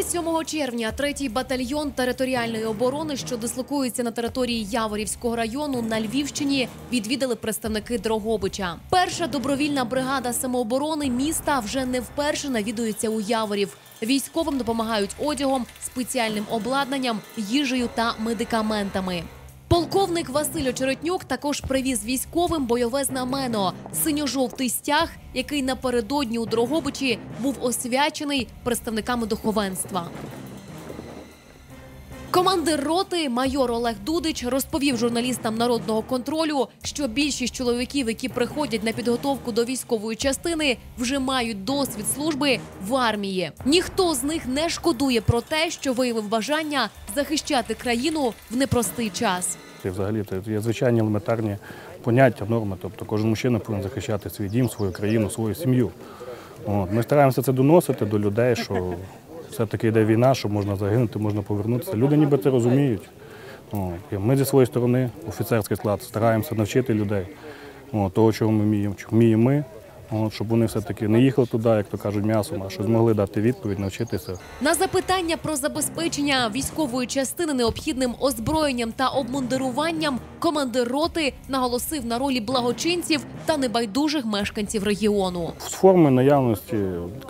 27 червня третій батальйон територіальної оборони, що дислокується на території Яворівського району на Львівщині, відвідали представники Дрогобича. Перша добровільна бригада самооборони міста вже не вперше навідується у Яворів. Військовим допомагають одягом, спеціальним обладнанням, їжею та медикаментами. Полковник Василь Очеретнюк також привіз військовим бойове знамено синьо-жовтий стяг, який напередодні у Дрогобичі був освячений представниками духовенства. Командир роти майор Олег Дудич розповів журналістам народного контролю, що більшість чоловіків, які приходять на підготовку до військової частини, вже мають досвід служби в армії. Ніхто з них не шкодує про те, що виявив бажання захищати країну в непростий час. І взагалі це є звичайні елементарні поняття, норми. Тобто кожен мужчина повинен захищати свій дім, свою країну, свою сім'ю. От. Ми стараємося це доносити до людей, що все-таки йде війна, що можна загинути, можна повернутися. Люди ніби це розуміють. Ми зі своєї сторони, офіцерський склад, стараємося навчити людей того, чого ми вміємо, вміємо ми. От, щоб вони все-таки не їхали туди, як то кажуть, м'ясом, а що змогли дати відповідь, навчитися. На запитання про забезпечення військової частини необхідним озброєнням та обмундируванням командир роти наголосив на ролі благочинців та небайдужих мешканців регіону. З форми наявності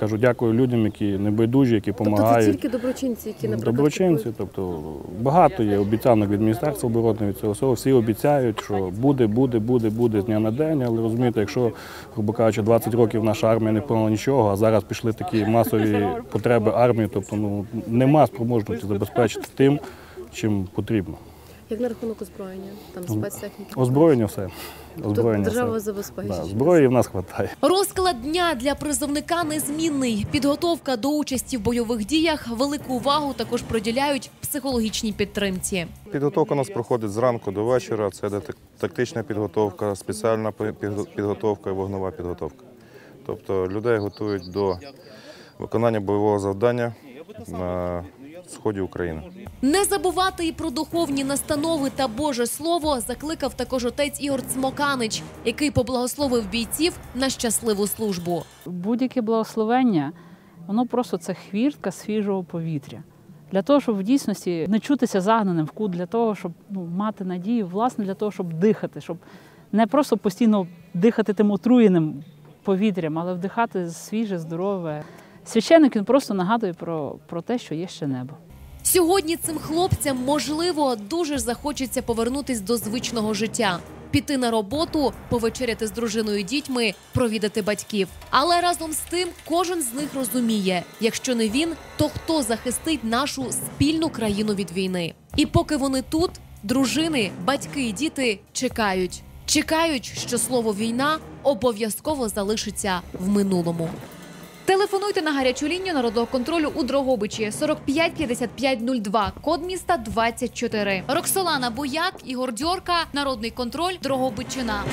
кажу, дякую людям, які небайдужі, які допомагають. Тільки доброчинці, які Доброчинці, тобто багато є обіцянок від Міністерства оборони від цього всього. Всі обіцяють, що буде, буде, буде, буде з дня на день. Але розумієте, якщо, грубо кажучи, 20 років наша армія не виконала нічого, а зараз пішли такі масові потреби армії, тобто ну нема спроможності забезпечити тим, чим потрібно. Як на рахунок озброєння, там спецтехніки. Озброєння все. Озброєння Тобто держава забезпечує. Да, зброї в нас вистачає. Розклад дня для призовника незмінний. Підготовка до участі в бойових діях велику увагу також приділяють психологічній підтримці. Підготовка у нас проходить зранку до вечора. Це тактична підготовка, спеціальна підготовка і вогнова підготовка. Тобто людей готують до виконання бойового завдання на сході України. Не забувати і про духовні настанови та Боже Слово закликав також отець Ігор Цмоканич, який поблагословив бійців на щасливу службу. будь-яке благословення, воно просто це хвіртка свіжого повітря. Для того, щоб в дійсності не чутися загнаним в кут, для того, щоб ну, мати надію, власне, для того, щоб дихати, щоб не просто постійно дихати тим отруєним повітрям, але вдихати свіже, здорове. Священник він просто нагадує про, про те, що є ще небо. Сьогодні цим хлопцям можливо дуже захочеться повернутись до звичного життя. Піти на роботу, повечеряти з дружиною дітьми, провідати батьків. Але разом з тим кожен з них розуміє: якщо не він, то хто захистить нашу спільну країну від війни? І поки вони тут, дружини, батьки і діти чекають. Чекають, що слово війна обов'язково залишиться в минулому. Телефонуйте на гарячу лінію народного контролю у Дрогобичі 45 55 02, код міста 24. Роксолана Бояк, Ігор Дьорка, Народний контроль, Дрогобичина.